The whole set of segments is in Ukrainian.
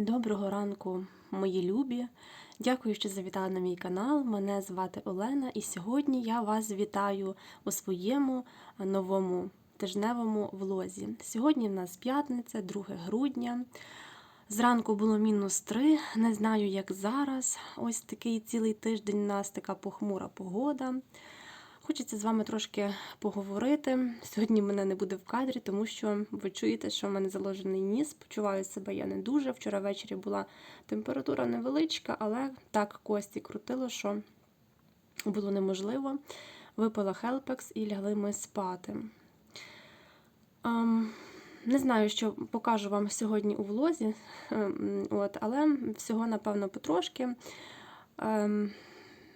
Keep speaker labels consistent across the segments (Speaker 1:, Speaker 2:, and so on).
Speaker 1: Доброго ранку, мої любі. Дякую, що завітали на мій канал. Мене звати Олена, і сьогодні я вас вітаю у своєму новому тижневому влозі. Сьогодні в нас п'ятниця, 2 грудня. Зранку було мінус 3. Не знаю, як зараз. Ось такий цілий тиждень у нас така похмура погода. Хочеться з вами трошки поговорити. Сьогодні мене не буде в кадрі, тому що ви чуєте, що в мене заложений ніс. Почуваю себе я не дуже. Вчора ввечері була температура невеличка, але так кості крутило, що було неможливо. Випила Хелпекс і лягли ми спати. Ем, не знаю, що покажу вам сьогодні у влозі, ем, от, але всього, напевно, потрошки. Ем,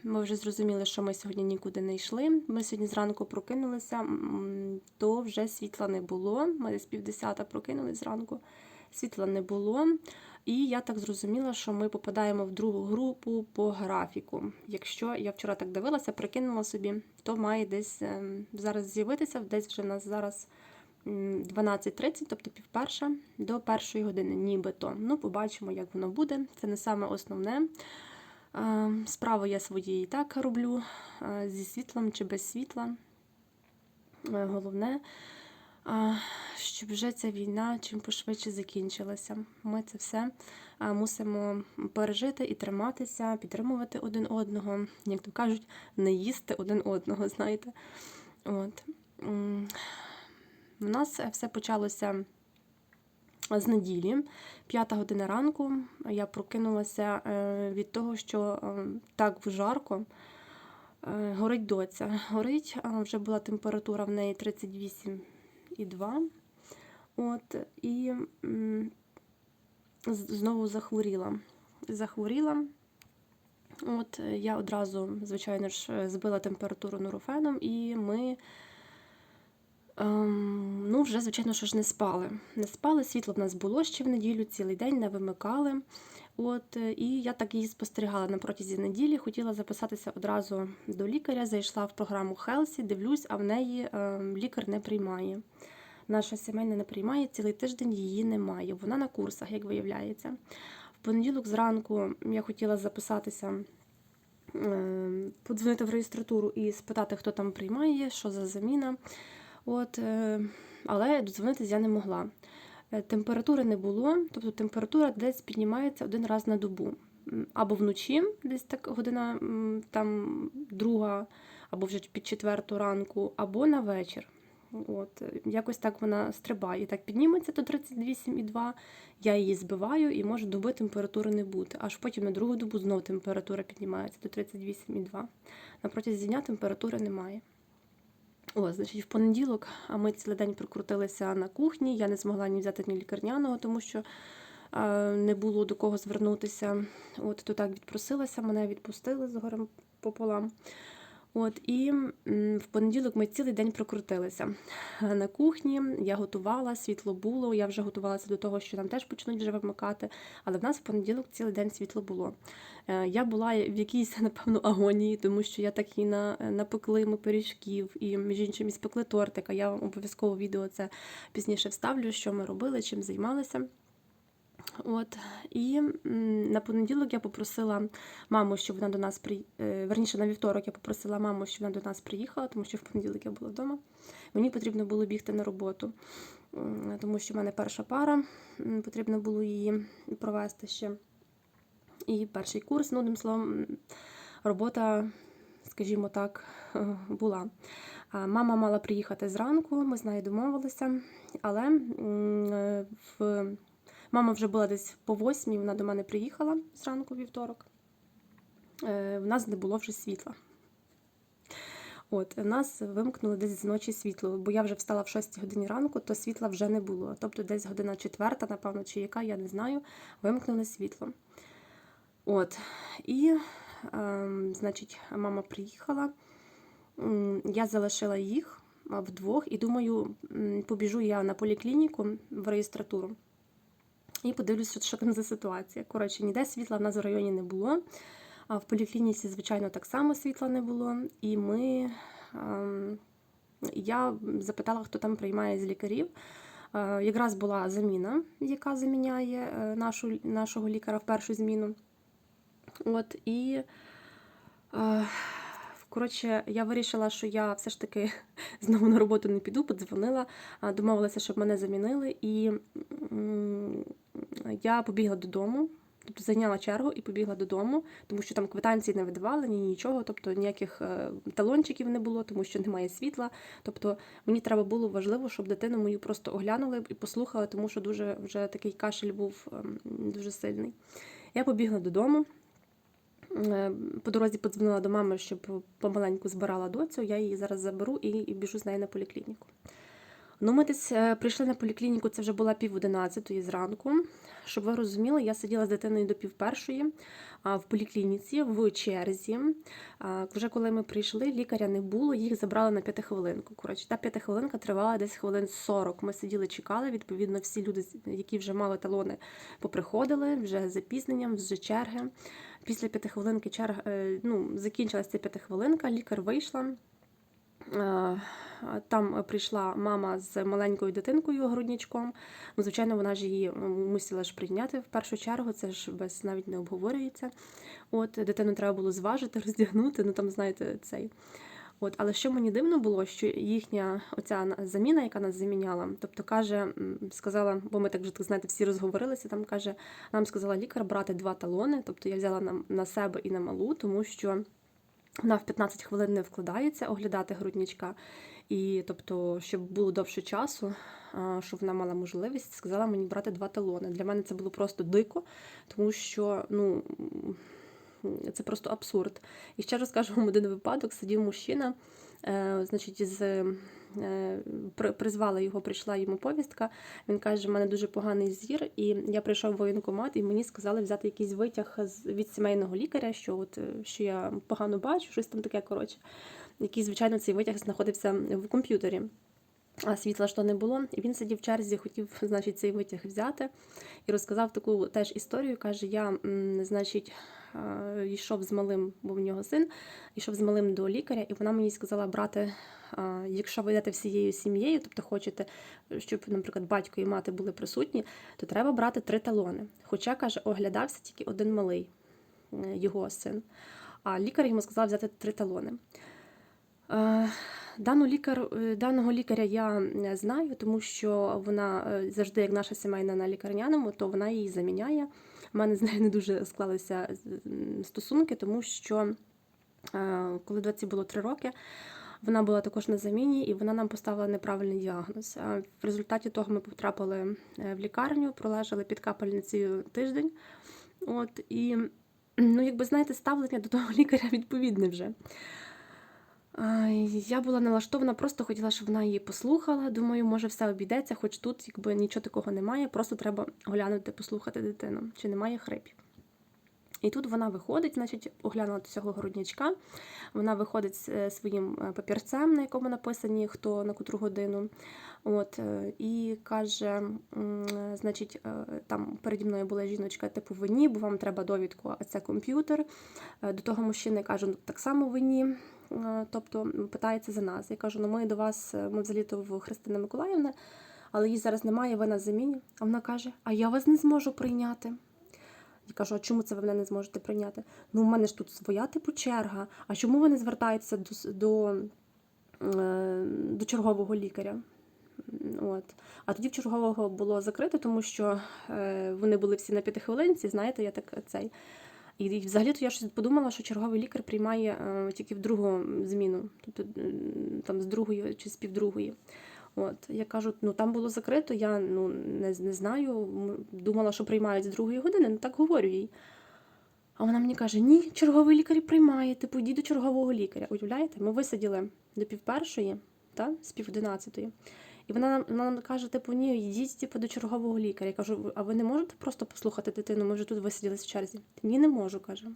Speaker 1: ми вже зрозуміли, що ми сьогодні нікуди не йшли. Ми сьогодні зранку прокинулися, то вже світла не було. Ми десь півдесята прокинулись зранку, світла не було. І я так зрозуміла, що ми попадаємо в другу групу по графіку. Якщо я вчора так дивилася, прикинула собі, то має десь ем, зараз з'явитися, десь вже нас зараз 12.30, тобто півперша до першої години, нібито. Ну, побачимо, як воно буде. Це не саме основне. Справу я свої і так роблю зі світлом чи без світла. Е, Головне, щоб вже ця війна чим пошвидше закінчилася. Ми це все мусимо пережити і триматися, підтримувати один одного, як то кажуть, не їсти один одного, знаєте. От. У нас все почалося з неділі, п'ята година ранку. Я прокинулася е, від того, що е, так жарко. Е, Горить доця. Горить, вже була температура в неї 38,2. От, і знову захворіла. Захворіла. От, я одразу, звичайно ж, збила температуру нурофеном, і ми Ем, ну, вже, звичайно, що ж не спали. Не спали, світло в нас було ще в неділю, цілий день не вимикали. От, е, і я так її спостерігала на протязі неділі. Хотіла записатися одразу до лікаря. Зайшла в програму Хелсі, дивлюсь, а в неї ем, лікар не приймає. Наша сімейна не приймає, цілий тиждень її немає. Вона на курсах, як виявляється. В понеділок зранку я хотіла записатися, ем, подзвонити в реєстратуру і спитати, хто там приймає, що за заміна. От, е, але додзвонитися я не могла. Е, Температури не було, тобто температура десь піднімається один раз на добу. Або вночі, десь так година там друга, або вже під четверту ранку, або на вечір. От, е, якось так вона стрибає. Так підніметься до 38,2, я її збиваю і може доби температури не бути. Аж потім на другу добу знову температура піднімається до 38,2. На протязі дня температури немає. О, значить, в понеділок а ми цілий день прокрутилися на кухні. Я не змогла ні взяти ні лікарняного, тому що е, не було до кого звернутися. От то так відпросилася, мене відпустили з горем пополам. От і в понеділок ми цілий день прокрутилися Е, на кухні. Я готувала, світло було. Я вже готувалася до того, що нам теж почнуть вже вимикати. Але в нас в понеділок цілий день світло було. Е, Я була в якійсь, напевно, агонії, тому що я так і на, напекли ми пиріжків, і між іншим і спекли тортика. Я вам обов'язково відео це пізніше вставлю, що ми робили, чим займалися. От і на понеділок я попросила маму, щоб вона до нас при... е, верніше на вівторок я попросила маму, щоб вона до нас приїхала, тому що в понеділок я була вдома. Мені потрібно було бігти на роботу, тому що в мене перша пара, потрібно було її провести ще. І перший курс, ну, одним словом, робота, скажімо так, була. Мама мала приїхати зранку, ми з нею домовилися, але в Мама вже була десь по восьмій, вона до мене приїхала зранку вівторок. Е, В нас не було вже світла. От, нас вимкнули десь з ночі світло, бо я вже встала в 6 годині ранку, то світла вже не було. Тобто десь година четверта, напевно, чи яка, я не знаю, вимкнули світло. От, і, ем, значить, мама приїхала, я залишила їх вдвох і думаю, побіжу я на поліклініку в реєстратуру. І подивлюся, що, там за ситуація. Коротше, ніде світла в нас в районі не було. В поліклініці, звичайно, так само світла не було. І ми. ем, Я запитала, хто там приймає з лікарів. Е, Якраз була заміна, яка заміняє е, нашу, нашого лікаря в першу зміну. От, і е, коротше, я вирішила, що я все ж таки знову на роботу не піду, подзвонила, домовилася, щоб мене замінили, і я побігла додому. Тобто зайняла чергу і побігла додому, тому що там квитанції не видавали, ні нічого, тобто ніяких е, талончиків не було, тому що немає світла. Тобто мені треба було важливо, щоб дитину мою просто оглянули і послухали, тому що дуже вже такий кашель був ем, дуже сильний. Я побігла додому. Е, По дорозі подзвонила до мами, щоб помаленьку збирала доцю. Я її зараз заберу і, і біжу з нею на поліклініку. Ну, ми десь е, прийшли на поліклініку, це вже була пів одинадцятої зранку. Щоб ви розуміли, я сиділа з дитиною до пів першої в поліклініці в черзі. Вже коли ми прийшли, лікаря не було, їх забрали на п'ятихвилинку. Коротше, та п'ятихвилинка тривала десь хвилин 40. Ми сиділи, чекали. Відповідно, всі люди, які вже мали талони, поприходили вже з запізненням, вже черги. Після п'ятихвилинки черга е, ну, закінчилася ця п'ятихвилинка, лікар вийшла. Е, Там прийшла мама з маленькою дитинкою грудничком. Ну, звичайно, вона ж її мусила ж прийняти в першу чергу, це ж без навіть не обговорюється. От дитину треба було зважити, роздягнути. Ну там, знаєте, цей. От, але що мені дивно було, що їхня оця заміна, яка нас заміняла, тобто каже, сказала, бо ми так вже так знаєте, всі розговорилися. Там каже, нам сказала лікар брати два талони. Тобто я взяла на, на себе і на малу, тому що вона в 15 хвилин не вкладається оглядати грудничка. І тобто, щоб було довше часу, щоб вона мала можливість, сказала мені брати два талони. Для мене це було просто дико, тому що ну, це просто абсурд. І ще розкажу вам один випадок: сидів мужчина, е, значить, з. Е, при- Призвала його, прийшла йому повістка. Він каже: в мене дуже поганий зір, і я прийшов в воєнкомат, і мені сказали взяти якийсь витяг від сімейного лікаря, що от е, що я погано бачу, щось там таке. Коротше, який, звичайно, цей витяг знаходився в комп'ютері. А світла ж то не було. І він сидів в черзі, хотів, значить, цей витяг взяти і розказав таку теж історію. Каже: я, значить, йшов з малим, бо в нього син, йшов з малим до лікаря, і вона мені сказала брати, е, якщо ви йдете всією сім'єю, тобто хочете, щоб, наприклад, батько і мати були присутні, то треба брати три талони. Хоча, каже, оглядався тільки один малий, е, його син. А лікар йому сказав взяти три талони. Е, Дану лікар, е, даного лікаря я знаю, тому що вона е, завжди, як наша сімейна на лікарняному, то вона її заміняє. У мене з нею не дуже склалися стосунки, тому що е, коли доці було три роки, вона була також на заміні, і вона нам поставила неправильний діагноз. Е, В результаті того ми потрапили е, в лікарню, пролежали під капельницею тиждень. От, і, ну, якби знаєте, ставлення до того лікаря відповідне вже. Я була налаштована, просто хотіла, щоб вона її послухала. Думаю, може, все обійдеться, хоч тут якби нічого такого немає, просто треба оглянути, послухати дитину, чи немає хрипів. І тут вона виходить, значить, оглянула цього груднячка. Вона виходить з е, своїм е, папірцем, на якому написані хто на котру годину. От, е, і каже: значить, там переді мною була жіночка, типу вині, бо вам треба довідку, а це комп'ютер. До того мужчини кажу, ну так само вині. Е, Тобто питається за нас. Я кажу, ну ми до вас, е, ми взагалі-то в Христина Миколаївна, але її зараз немає, ви на заміні. А вона каже: А я вас не зможу прийняти. Я кажу, а чому це ви мене не зможете прийняти? Ну, у мене ж тут своя типу черга. А чому ви не звертаєтеся до, до, е, до чергового лікаря? От. А тоді в чергового було закрито, тому що е, вони були всі на п'ятихвилинці, знаєте, я так цей. І, взагалі-то я щось подумала, що черговий лікар приймає е, тільки в другу зміну, тобто там з другої чи з півдругої. От я кажу, ну там було закрито, я ну не, не знаю. Думала, що приймають з другої години, ну так говорю їй. А вона мені каже: ні, черговий лікар приймає, типу, йди до чергового лікаря. Уявляєте, ми висиділи до півпершої, та, з пів одинадцятої. І вона нам, каже, типу, ні, йдіть типу, до чергового лікаря. Я кажу, а ви не можете просто послухати дитину? Ми вже тут висиділись в черзі. Ні, не можу, каже.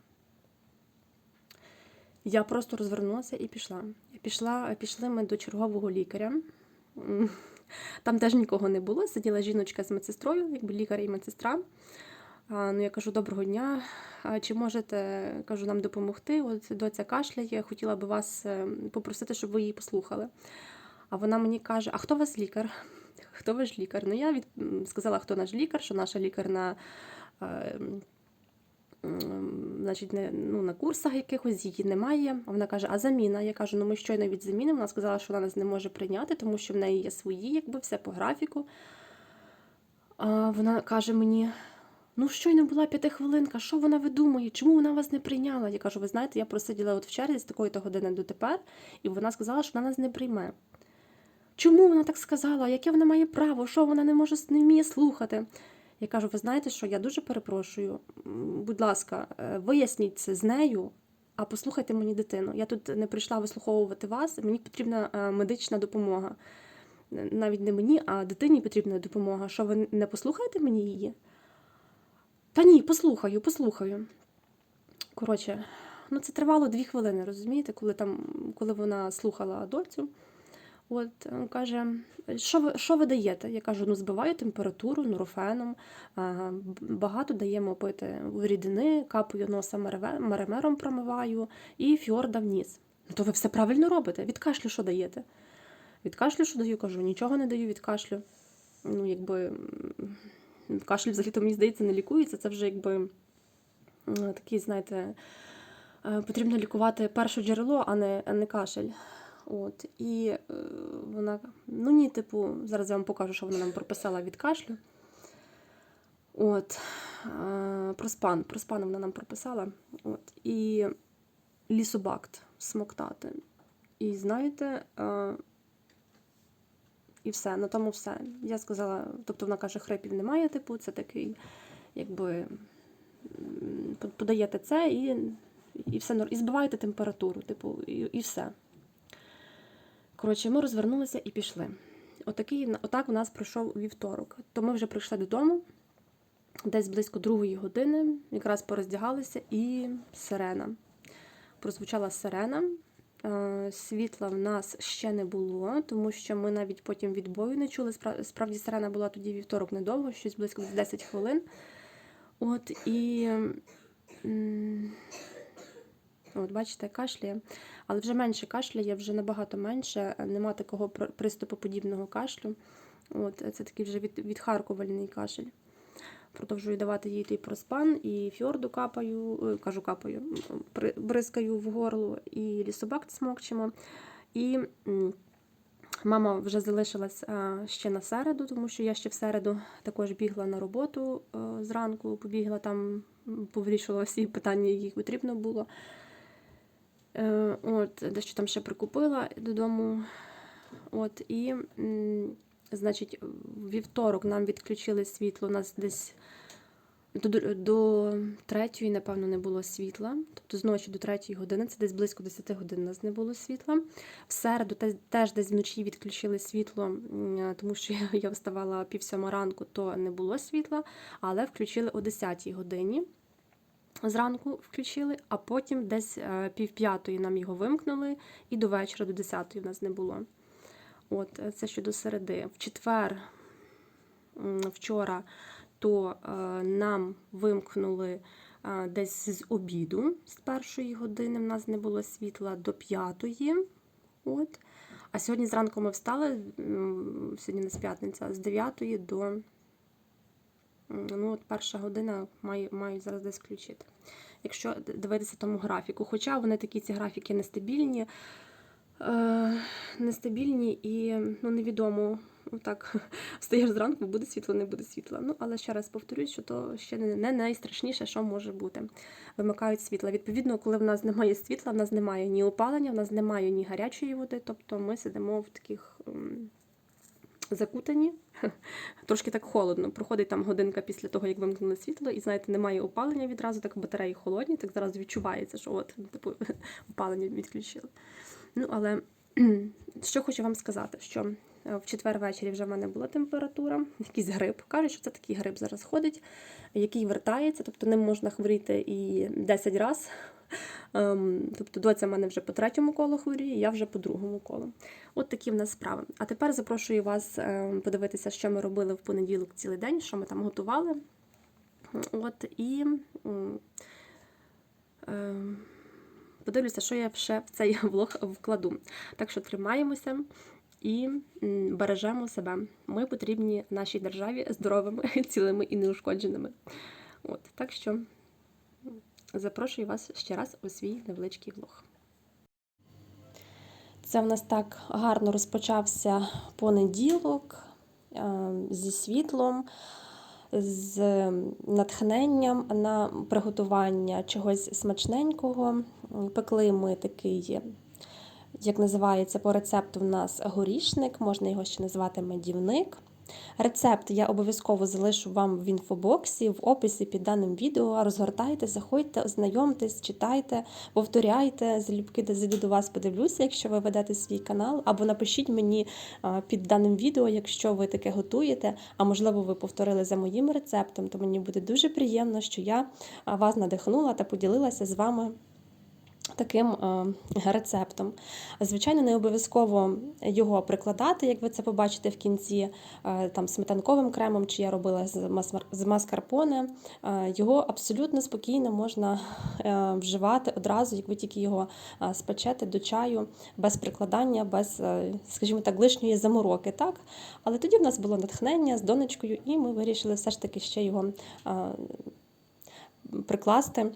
Speaker 1: Я просто розвернулася і пішла. Пішла, пішли ми до чергового лікаря. Там теж нікого не було. Сиділа жіночка з медсестрою, якби лікар і медсестра. А, ну, я кажу, доброго дня. А чи можете кажу, нам допомогти? От доця кашляє, хотіла би вас е, попросити, щоб ви її послухали. А вона мені каже: А хто вас лікар? хто ваш лікар? Ну, я від... сказала, хто наш лікар, що наша лікарна. Е, Значить, ну, на курсах якихось її немає. А вона каже, а заміна? Я кажу, ну ми щойно від заміни. Вона сказала, що вона нас не може прийняти, тому що в неї є свої, якби все по графіку. А вона каже мені: ну щойно була п'ятихвилинка, що вона видумує? Чому вона вас не прийняла? Я кажу, ви знаєте, я просиділа от в черзі з такої-то години до тепер, і вона сказала, що вона нас не прийме. Чому вона так сказала? Яке вона має право? Що вона не може не вміє слухати? Я кажу, ви знаєте що, я дуже перепрошую. Будь ласка, е, виясніть це з нею, а послухайте мені дитину. Я тут не прийшла вислуховувати вас, мені потрібна е, медична допомога. Навіть не мені, а дитині потрібна допомога. Що ви не послухаєте мені її? Та ні, послухаю, послухаю. Коротше, ну це тривало дві хвилини, розумієте, коли там, коли вона слухала доцю. От е, каже, що ви, що ви даєте? Я кажу, ну збиваю температуру нурофеном, багато даємо пити рідини, капаю носа меремером промиваю і фьорда в ніс. Ну то ви все правильно робите. Від кашлю що даєте? Від кашлю що даю? Кажу, нічого не даю від кашлю. Ну, якби кашель взагалі то мені здається не лікується. Це вже якби такий, знаєте, е, потрібно лікувати перше джерело, а не, а не кашель. От, і е, вона, ну ні, типу, зараз я вам покажу, що вона нам прописала від кашлю. От, е, проспан, проспан вона нам прописала. От, і лісобакт смоктати. І знаєте, е, і все, на тому все. Я сказала, тобто вона каже, хрипів немає, типу, це такий, якби подаєте це і, і все і збиваєте температуру, типу, і, і все. Коротше, ми розвернулися і пішли. Отакий, отак у нас пройшов вівторок. То ми вже прийшли додому, десь близько другої години, якраз пороздягалися, і сирена. Прозвучала сирена. Е, Світла в нас ще не було, тому що ми навіть потім відбою не чули. Справді сирена була тоді вівторок недовго, щось близько 10 хвилин. От і. От, бачите, кашляє, але вже менше кашляє, вже набагато менше, нема такого пр- приступоподібного кашлю. От, це такий вже від, відхаркувальний кашель. Продовжую давати їй той проспан, і фьорду капаю, е, кажу капаю, бризкаю в горло, і лісобакт смокчимо. І мама вже залишилась а, ще на середу, тому що я ще в середу також бігла на роботу е, зранку, побігла там, повирішувала всі питання, які потрібно було. Е, От, дещо там ще прикупила додому. От, і, значить, вівторок нам відключили світло. У нас десь до, до третьої, напевно, не було світла. Тобто з ночі до третьої години, це десь близько 10 годин у нас не було світла. В середу теж десь вночі відключили світло, тому що я вставала пів сьома ранку, то не було світла, але включили о 10 годині зранку включили, а потім десь е, пів п'ятої нам його вимкнули, і до вечора, до десятої в нас не було. От, е, це щодо середи. В четвер, вчора, то е, нам вимкнули десь з обіду, з першої години в нас не було світла до п'ятої. От. А сьогодні зранку ми встали, сьогодні у нас п'ятниця, з 9 до Ну, от перша година маю, маю зараз десь включити. Якщо дивитися тому графіку. Хоча вони такі ці графіки нестабільні, е, нестабільні і ну, невідомо. Так, встаєш зранку, буде світло, не буде світла. Ну, але ще раз повторюсь, що то ще не, найстрашніше, що може бути. Вимикають світло. Відповідно, коли в нас немає світла, в нас немає ні опалення, в нас немає ні гарячої води. Тобто ми сидимо в таких закутані, трошки так холодно. Проходить там годинка після того, як вимкнули світло, і знаєте, немає опалення відразу, так батареї холодні, так зразу відчувається, що от типу опалення відключили. Ну, але що хочу вам сказати, що е, в четвер ввечері вже в мене була температура, якийсь грип. Кажуть, що це такий грип зараз ходить, який вертається, тобто ним можна хворіти і 10 разів. Ем, Тобто доця в мене вже по третьому колу хворіє, я вже по другому колу. От такі в нас справи. А тепер запрошую вас е, подивитися, що ми робили в понеділок цілий день, що ми там готували. От і е, подивлюся, що я ще в цей влог вкладу. Так що тримаємося і бережемо себе. Ми потрібні нашій державі здоровими, цілими і неушкодженими. От, так що запрошую вас ще раз у свій невеличкий влог. Це в нас так гарно розпочався понеділок е, зі світлом, з натхненням на приготування чогось смачненького. Пекли ми такий, як називається по рецепту, в нас горішник, можна його ще назвати медівник. Рецепт я обов'язково залишу вам в інфобоксі, в описі під даним відео. Розгортайте, заходьте, ознайомтесь, читайте, повторяйте, залюбки зайду до вас, подивлюся, якщо ви ведете свій канал, або напишіть мені під даним відео, якщо ви таке готуєте, а можливо, ви повторили за моїм рецептом, то мені буде дуже приємно, що я вас надихнула та поділилася з вами таким е, рецептом. Звичайно, не обов'язково його прикладати, як ви це побачите в кінці, е, там сметанковим кремом, чи я робила з маскарпоне. Е, Його абсолютно спокійно можна вживати одразу, як ви тільки його спечете до чаю, без прикладання, без, скажімо так, лишньої замороки. Так? Але тоді в нас було натхнення з донечкою, і ми вирішили все ж таки ще його прикласти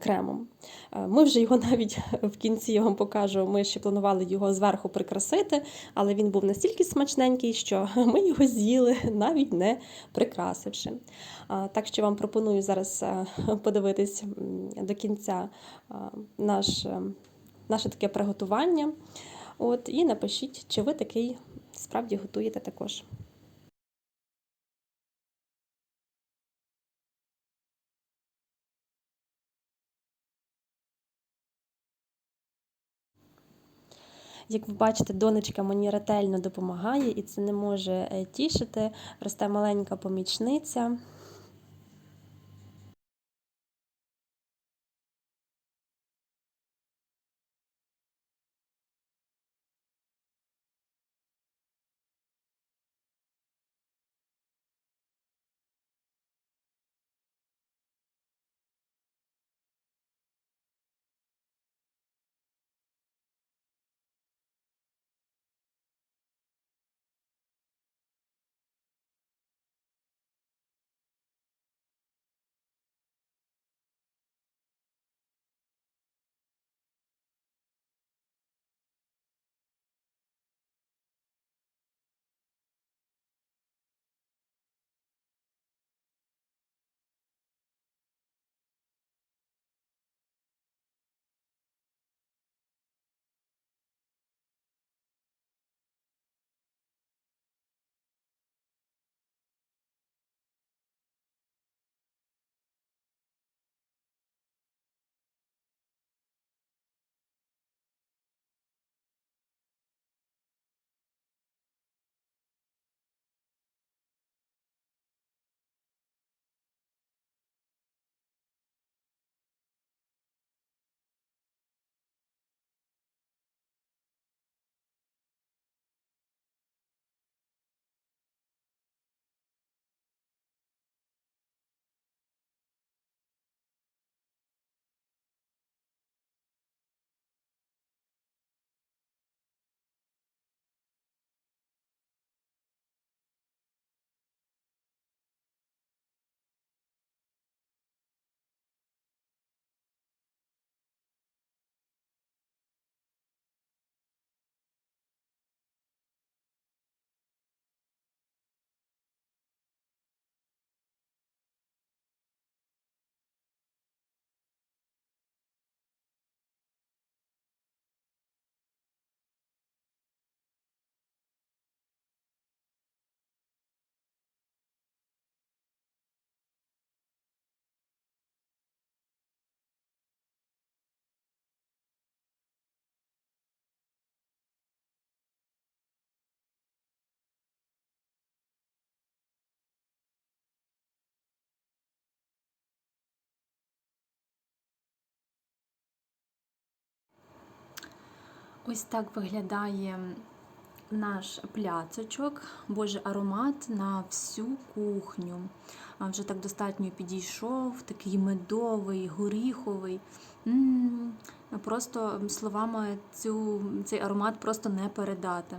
Speaker 1: кремом. Е, Ми вже його навіть в кінці я вам покажу. Ми ще планували його зверху прикрасити, але він був настільки смачненький, що ми його з'їли, навіть не прикрасивши. Так що вам пропоную зараз е, подивитись до кінця наш, е, наше таке приготування. От, і напишіть, чи ви такий справді готуєте також. Як ви бачите, донечка мені ретельно допомагає, і це не може е, тішити. Росте маленька помічниця. Ось так виглядає наш пляцочок, боже аромат на всю кухню.
Speaker 2: вже так достатньо підійшов, такий медовий, горіховий. Просто словами цю, цей аромат просто не передати.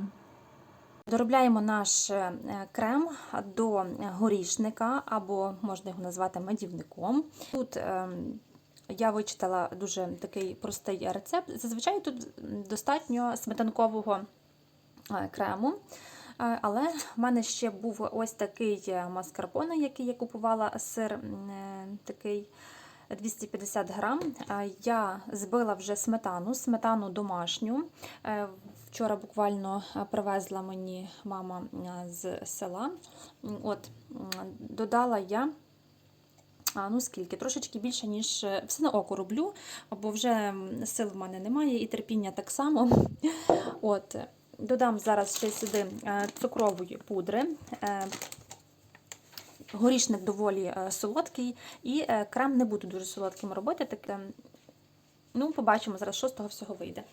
Speaker 2: Доробляємо наш е, крем до горішника, або можна його назвати медівником. Тут ем, я вичитала дуже такий простий рецепт. Зазвичай тут достатньо сметанкового е, крему. Е, Але в мене ще був ось такий маскарпоне, який я купувала сир е, такий 250 грам. Е, Я збила вже сметану, сметану домашню. Е, Вчора буквально е, привезла мені мама е, з села. От, додала я. А, ну скільки? Трошечки більше, ніж е, все на око роблю, бо вже сил в мене немає, і терпіння так само. От, додам зараз ще сюди е, цукрової пудри. Е, Горішник доволі солодкий, і крем не буду дуже солодким робити. Так, ну, побачимо зараз, що з того всього вийде.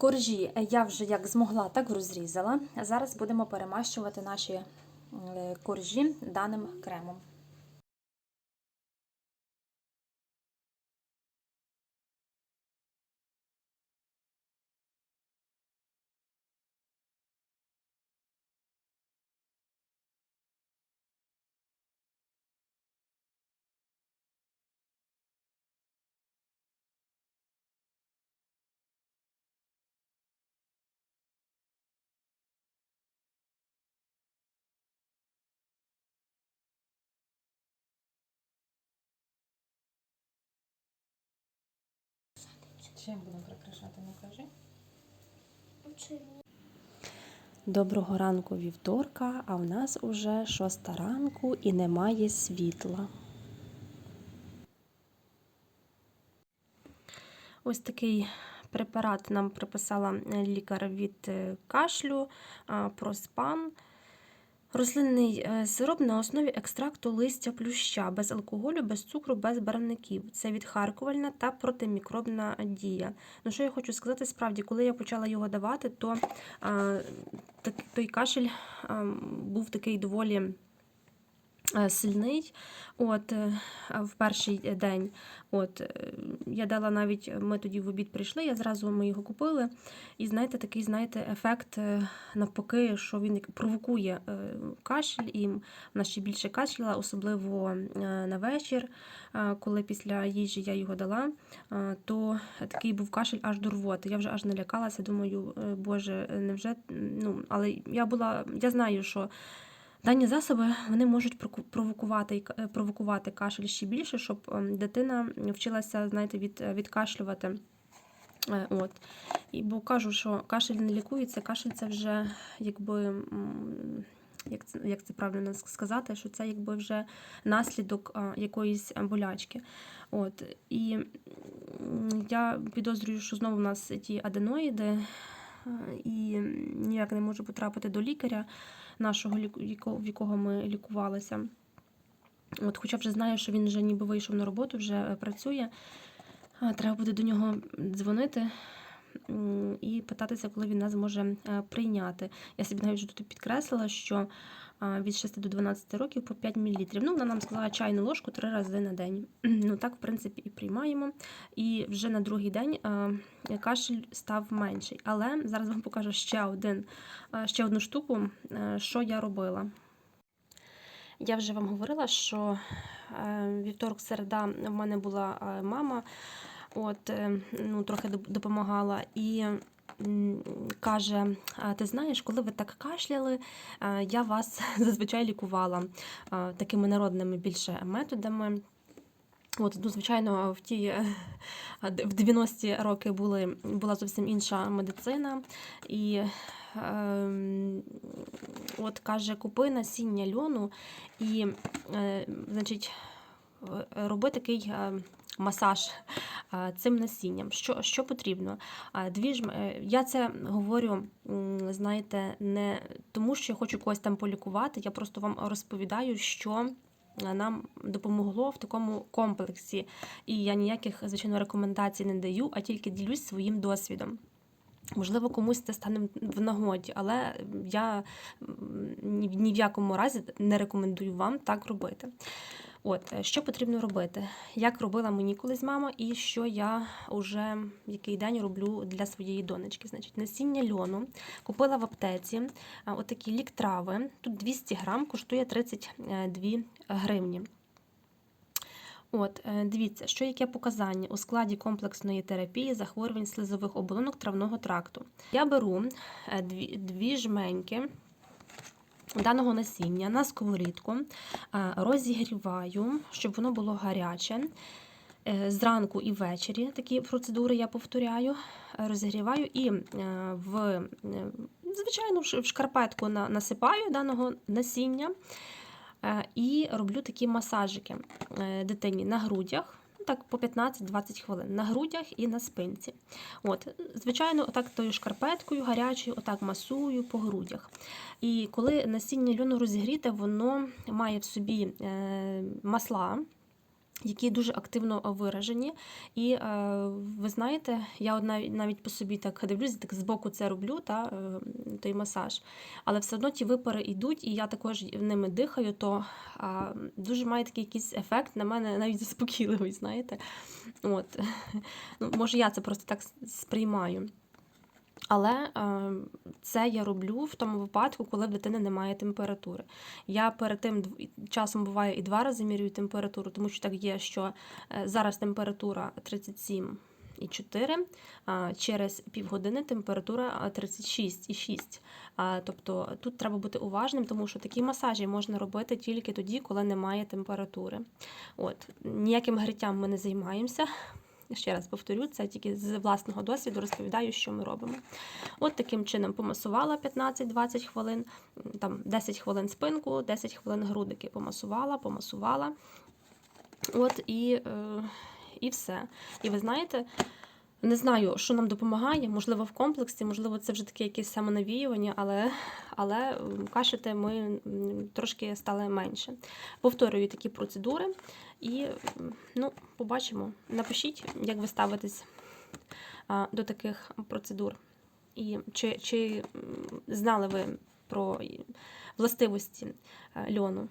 Speaker 2: Коржі я вже як змогла, так розрізала. Зараз будемо перемащувати наші е, коржі даним кремом. Чим будемо прикрашати, не кажи?
Speaker 1: Доброго ранку вівторка, а в нас уже шоста ранку і немає світла. Ось такий препарат нам приписала лікар від кашлю проспан. Рослинний е, сироп на основі екстракту листя плюща без алкоголю, без цукру, без барвників. Це відхаркувальна та протимікробна дія. Ну що я хочу сказати, справді, коли я почала його давати, то а, так, той кашель а, був такий доволі е, сильний. От, е, в перший день. От, е, я дала навіть, ми тоді в обід прийшли, я зразу ми його купили. І знаєте, такий знаєте, ефект е, навпаки, що він провокує е, кашель, і вона ще більше кашляла, особливо е, на вечір, е, коли після їжі я його дала, е, то такий був кашель аж до рвоти. Я вже аж налякалася, думаю, е, Боже, невже. Ну, але я була, я знаю, що. Дані засоби вони можуть провокувати е, провокувати кашель ще більше, щоб ем, дитина вчилася, знаєте, від, е, відкашлювати. Е, От. І бо кажу, що кашель не лікується, кашель це вже якби. Як це, як це правильно сказати, що це якби вже наслідок а, якоїсь болячки. От. І я підозрюю, що знову в нас ті аденоїди, і ніяк не можу потрапити до лікаря нашого, в якого ми лікувалися. От, хоча вже знаю, що він вже ніби вийшов на роботу, вже е, працює. Треба буде до нього дзвонити і питатися, коли він нас зможе е, прийняти. Я собі навіть вже тут підкреслила, що від 6 до 12 років по 5 мл. Ну, вона нам сказала чайну ложку три рази на день. Ну так, в принципі, і приймаємо. І вже на другий день кашель став менший. Але зараз вам покажу ще один, ще одну штуку, що я робила. Я вже вам говорила, що вівторок, середа в мене була мама, от, е, ну, трохи допомагала. І каже: ти знаєш, коли ви так кашляли, е, я вас зазвичай лікувала е, такими народними більше методами. От, ну, звичайно, в ті е, в 90-ті роки були, була зовсім інша медицина. І ем, от каже, купи насіння льону і, е, значить, е, роби такий е, масаж е, цим насінням. Що, що потрібно? Дві ж, е, я це говорю, знаєте, не тому, що я хочу когось там полікувати, я просто вам розповідаю, що е, нам допомогло в такому комплексі. І я ніяких, звичайно, рекомендацій не даю, а тільки ділюсь своїм досвідом. Можливо, комусь це стане в нагоді, але я ні в якому разі не рекомендую вам так робити. От, е, що потрібно робити? Як робила мені колись мама, і що я вже який день роблю для своєї донечки. Значить, насіння льону купила в аптеці отакі лік трави. Тут 200 грам, коштує 32 гривні. От, е, дивіться, що яке показання у складі комплексної терапії захворювань слизових оболонок травного тракту. Я беру е, дві, дві жменьки даного насіння на сковорідку, е, розігріваю, щоб воно було гаряче. Е, Зранку і ввечері такі процедури я повторяю, е, розігріваю і в звичайно в шкарпетку насипаю даного насіння і роблю такі масажики дитині на грудях. Ну, Так, по 15-20 хвилин на грудях і на спинці. От, звичайно, отак тою шкарпеткою гарячою, отак масую по грудях. І коли насіння льону розігріте, воно має в собі е, масла, які дуже активно виражені. І е, ви знаєте, я навіть, навіть по собі так дивлюся, так збоку це роблю, та, е, той масаж. Але все одно ті випари йдуть, і я також ними дихаю, то дуже має такий якийсь ефект на мене навіть заспокійливий, знаєте. От. Ну, може, я це просто так сприймаю. Але е, це я роблю в тому випадку, коли в дитини немає температури. Я перед тим часом буває і два рази мірюю температуру, тому що так є, що е, зараз температура 37 і 4, а через півгодини температура а, 36,6. А, Тобто тут треба бути уважним, тому що такі масажі можна робити тільки тоді, коли немає температури. От ніяким гриттям ми не займаємося. Ще раз повторю, це тільки з власного досвіду розповідаю, що ми робимо. От таким чином помасувала 15-20 хвилин, там 10 хвилин спинку, 10 хвилин грудики помасувала, помасувала. От і, е, і все. І ви знаєте, не знаю, що нам допомагає, можливо, в комплексі, можливо, це вже таке якесь самонавіювання, але, але кашляти ми трошки стали менше. Повторюю такі процедури і ну, побачимо. Напишіть, як ви ставитесь до таких процедур. І чи, чи знали ви про властивості е, льону?